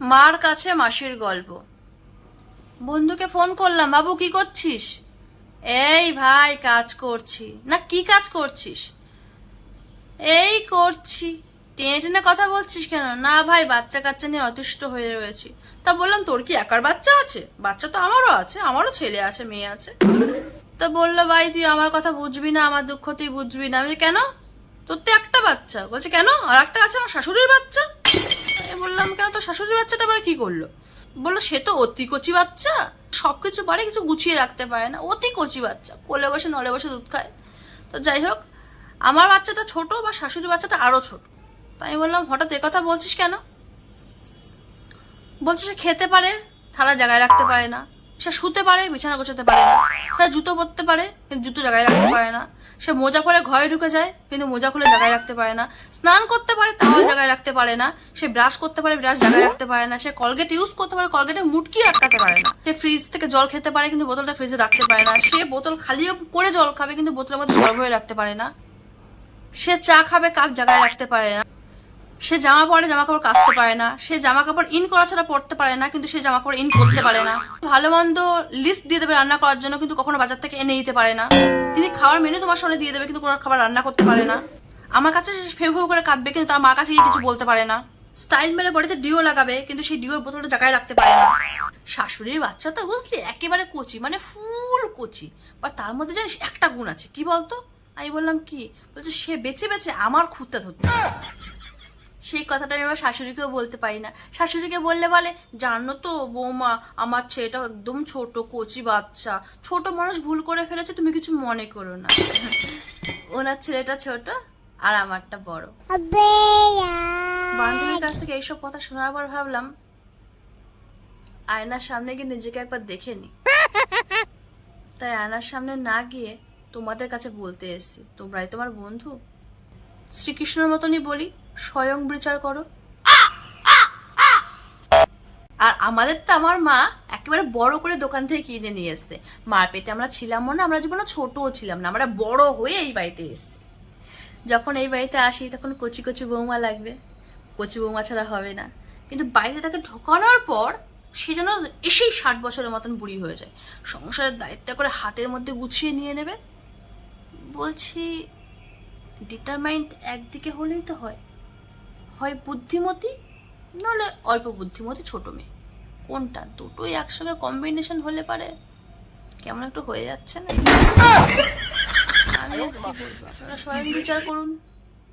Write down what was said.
মার কাছে মাসির গল্প। বন্ধুকে ফোন করলাম, বাবু, কি করছিস? এই ভাই, কাজ করছি। না, কি কাজ করছিস? এই করছি। টেনে টেনে কথা বলছিস কেন? না ভাই বাচ্চা কাচ্চা নিয়ে অতিষ্ঠ হয়ে রয়েছি। তা বললাম, তোর কি একার বাচ্চা আছে? বাচ্চা তো আমারও আছে, আমারও ছেলে আছে, মেয়ে আছে। তা বলল, ভাই, তুই আমার কথা বুঝবি না, আমার দুঃখ তুই বুঝবি না। আমি কেন? তোর তো একটা বাচ্চা। বলছে, কেন? আর একটা আছে আমার শাশুড়ির বাচ্চা। আমি বললাম, কেন তো শাশুড়ি বাচ্চাটা আবার কি করল? বলল, সে তো অতি কচি বাচ্চা। সবকিছু পারে কিছু গুছিয়ে রাখতে পারে না। অতি কচি বাচ্চা। কোলে বসে, নলে বসে দুধ খায়। তো যাই হোক, আমার বাচ্চাটা ছোট বা শাশুড়ি বাচ্চাটা আরও ছোট। তাই আমি বললাম, হঠাৎ কথা বলছিস কেন? বলছে, সে খেতে পারে, থালা জায়গায় রাখতে পারে না। সে শুতে পারে, বিছানা গোছাতে পারে না। সে জুতো পরতে পারে, কিন্তু জুতো জায়গায় রাখতে পারে না। সে মোজা পরে ঘরে ঢুকে যায়, কিন্তু মোজা খুলে জায়গায় রাখতে পারে না। স্নান করতে পারে, তাও জায়গায় রাখতে পারে না। সে ব্রাশ করতে পারে, ব্রাশ জায়গায় রাখতে পারে না। সে কলগেট ইউজ করতে পারে কলগেটে মুটকি আটকাতে পারে না। সে ফ্রিজ থেকে জল খেতে পারে, কিন্তু বোতলটা ফ্রিজে রাখতে পারে না। সে বোতল খালিও করে জল খাবে, কিন্তু বোতলের মধ্যে জল ভরে রাখতে পারে না। সে চা খাবে কাপ জায়গায় রাখতে পারে না। সে জামা পরে জামা কাপড় কাচতে পারে না, সে জামা কাপড় ইন করা ছাড়া পড়তে পারে না, কিন্তু সে জামা কাপড় ইন করতে পারে না। ভালো মন্দ লিস্ট দিয়ে দেবে রান্না করার জন্য, কিন্তু কখনো বাজার থেকে এনে দিতে পারে না। তিনি খাওয়ার মেনু তোমার সামনে দিয়ে দেবে, কিন্তু কোনো খাবার রান্না করতে পারে না। আমার কাছে ফেউ ফেউ করে কাঁদবে, কিন্তু তার মার কাছে গিয়ে কিছু বলতে পারে না। স্টাইল মেরে বডিতে ডিও লাগাবে, কিন্তু সেই ডিওর বোতলটা জায়গায় রাখতে পারে না। শাশুড়ির বাচ্চা তো বুঝলি, একেবারে কচি মানে ফুল কচি। বা তার মধ্যে জানিস একটা গুণ আছে, কি বলতো? আমি বললাম কি? বলছে, সে বেছে বেছে আমার খুঁততে ধরতে সেই কথাটা আমি আমার শাশুড়িকেও বলতে পারি না। শাশুড়িকে বললে বলে জানো তো বৌমা আমার ছেলেটা একদম ছোট কচি বাচ্চা। ছোট মানুষ ভুল করে ফেলেছে তুমি কিছু মনে করো না। ওনার ছেলেটা ছোট আর আমারটা বড়। বান্ধবীর কাছ থেকে এইসব কথা শোনার পর ভাবলাম আয়নার সামনে গিয়ে নিজেকে একবার দেখে নি। তাই আয়নার সামনে না গিয়ে তোমাদের কাছে বলতে এসেছি। তোমরাই তোমার বন্ধু। শ্রীকৃষ্ণের মতনই বলি। স্বয়ং বিচার করো। আর আমাদের তো আমার মা একেবারে বড় করে দোকান থেকে কিনে নিয়ে এসছে। মার পেটে আমরা ছিলামও না, আমরা জীবনে ছোটও ছিলাম না, আমরা বড় হয়ে এই বাড়িতে এসছি। যখন এই বাড়িতে আসি, তখন কচি কচি বৌমা লাগবে। কচি বৌমা ছাড়া হবে না। কিন্তু বাড়িতে তাকে ঢোকানোর পর সে যেন এসেই ষাট বছরের মতন বুড়ি হয়ে যায়। সংসারের দায়িত্ব করে হাতের মধ্যে গুছিয়ে নিয়ে নেবে। বলছি ডিটারমাইন্ড একদিকে হলেই তো হয়। হয় বুদ্ধিমতী নলে অল্প বুদ্ধিমতী ছোট মেয়ে। কোনটা? দুটোই একসঙ্গে কম্বিনেশন হলে পারে। কেমন একটু হয়ে যাচ্ছে না? আমি আপনারা স্বয়ং বিচার করুন।